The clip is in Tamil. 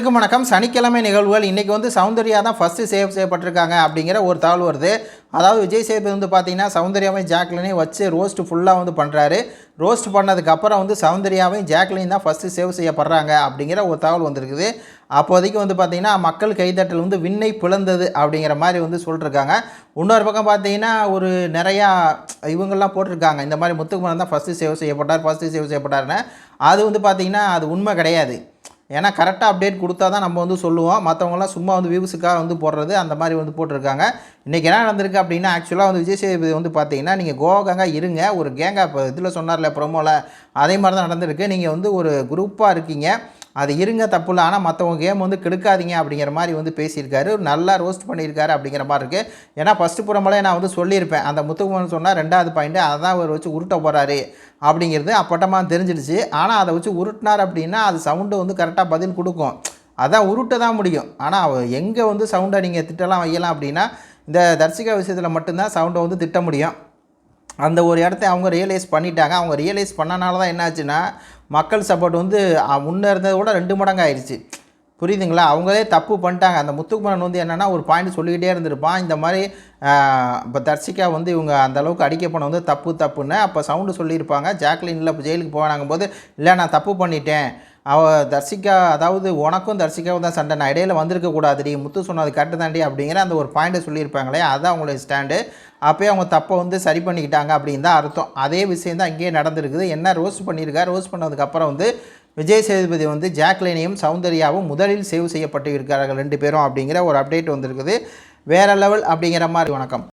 அனைவருக்கும் வணக்கம். சனிக்கிழமை நிகழ்வுகள் இன்றைக்கி வந்து சௌந்தர்யா தான் ஃபஸ்ட்டு சேவ் செய்யப்பட்டிருக்காங்க அப்படிங்கிற ஒரு தகவல் வருது. அதாவது விஜய் சேதுபதி வந்து பார்த்தீங்கன்னா சௌந்தர்யாவையும் ஜாக்லினையும் வச்சு ரோஸ்ட் ஃபுல்லாக வந்து பண்ணுறாரு ரோஸ்ட் பண்ணதுக்கப்புறம் வந்து சௌந்தர்யாவையும் ஜாக்லின் தான் ஃபஸ்ட்டு சேவ் செய்யப்படுறாங்க அப்படிங்கிற ஒரு தகவல் வந்திருக்குது. அப்போதைக்கு வந்து பார்த்திங்கன்னா மக்கள் கைதட்டல் வந்து விண்ணை பிளந்தது அப்படிங்கிற மாதிரி வந்து சொல்லிருக்காங்க. இன்னொரு பக்கம் பார்த்தீங்கன்னா ஒரு நிறையா இவங்கெல்லாம் போட்டிருக்காங்க. இந்த மாதிரி முத்துக்குமரன் தான் ஃபஸ்ட்டு சேவ் செய்யப்பட்டார் ஃபஸ்ட்டு சேவ் செய்யப்பட்டார்னு அது வந்து பார்த்திங்கன்னா அது உண்மை கிடையாது. ஏன்னா கரெக்டாக அப்டேட் கொடுத்தா தான் நம்ம வந்து சொல்லுவோம். மற்றவங்களாம் சும்மா வந்து வியூஸுக்காக வந்து போடுறது அந்த மாதிரி வந்து போட்டிருக்காங்க. இன்றைக்கி என்ன நடந்திருக்கு அப்படின்னா ஆக்சுவலாக வந்து விஜய் சேதுபதி வந்து பார்த்தீங்கன்னா நீங்கள் கோவாகாங்க இருங்க. ஒரு கேங்கா இப்போ இதில் சொன்னார்ல ப்ரொமோவில் அதே மாதிரி தான் நடந்திருக்கு. நீங்கள் வந்து ஒரு குரூப்பாக இருக்கீங்க. அது இருங்க தப்பு இல்லை ஆனால் மற்றவங்க கேம் வந்து கெடுக்காதீங்க அப்படிங்கிற மாதிரி வந்து பேசியிருக்காரு. நல்லா ரோஸ்ட் பண்ணியிருக்காரு அப்படிங்கிற மாதிரி இருக்குது ஏன்னா ஃபஸ்ட்டு புறம்பலே நான் வந்து சொல்லியிருப்பேன். அந்த முத்துக்குமன் சொன்னால் ரெண்டாவது பாயிண்ட்டு அதான் அவர் வச்சு உருட்ட போகிறாரு அப்படிங்கிறது அப்பட்டமாக தெரிஞ்சிடுச்சு. ஆனால் அதை வச்சு உருட்டினார் அப்படின்னா அது சவுண்டு வந்து கரெக்டாக பதில் கொடுக்கும். அதான் உருட்ட தான் முடியும். ஆனால் அவர் எங்கே வந்து சவுண்டை நீங்கள் திட்டலாம் வையலாம் அப்படின்னா இந்த தர்சிகா விஷயத்தில் மட்டும்தான் சவுண்டை வந்து திட்ட முடியும். அந்த ஒரு இடத்த அவங்க ரியலைஸ் பண்ணிட்டாங்க. அவங்க ரியலைஸ் பண்ணனால தான் என்னாச்சுன்னா மக்கள் சப்போர்ட் வந்து முன்னே முன்ன இருந்ததை விட ரெண்டு மடங்கு ஆயிடுச்சு புரியுதுங்களா? அவங்களே தப்பு பண்ணிட்டாங்க. அந்த முத்துக்குமரன் வந்து என்னென்னா ஒரு பாயிண்ட் சொல்லிக்கிட்டே இருந்திருப்பான். இந்த மாதிரி இப்போ தர்சிக்கா வந்து இவங்க அந்த அளவுக்கு அடிக்க போன வந்து தப்பு தப்புன்னு அப்போ சவுண்டு சொல்லியிருப்பாங்க. ஜாக்லின்ல இப்போ ஜெயிலுக்கு போனாங்க போது இல்லை நான் தப்பு பண்ணிட்டேன். அவ தர்சிகா அதாவது உனக்கும் தர்சிகாவும் தான் சண்டை. நான் இடையில வந்திருக்க கூடாதுடி. முத்து சொன்னது கரெக்டு தாண்டி அப்படிங்கிற அந்த ஒரு பாயிண்ட்டை சொல்லியிருப்பாங்களே அதுதான் அவங்களுடைய ஸ்டாண்டு அப்போயே அவங்க தப்பை வந்து சரி பண்ணிக்கிட்டாங்க அப்படின்னு தான் அர்த்தம். அதே விஷயம் தான் இங்கேயே நடந்திருக்குது. என்ன ரோஸ் பண்ணியிருக்காரு ரோஸ் பண்ணதுக்கப்புறம் வந்து விஜய் சேதுபதி வந்து ஜாக்லினையும் சௌந்தர்யாவும் முதலில் சேவ் செய்யப்பட்டு இருக்கிறார்கள் ரெண்டு பேரும் அப்படிங்கிற ஒரு அப்டேட் வந்திருக்குது. வேற லெவல் அப்படிங்கிற மாதிரி வணக்கம்.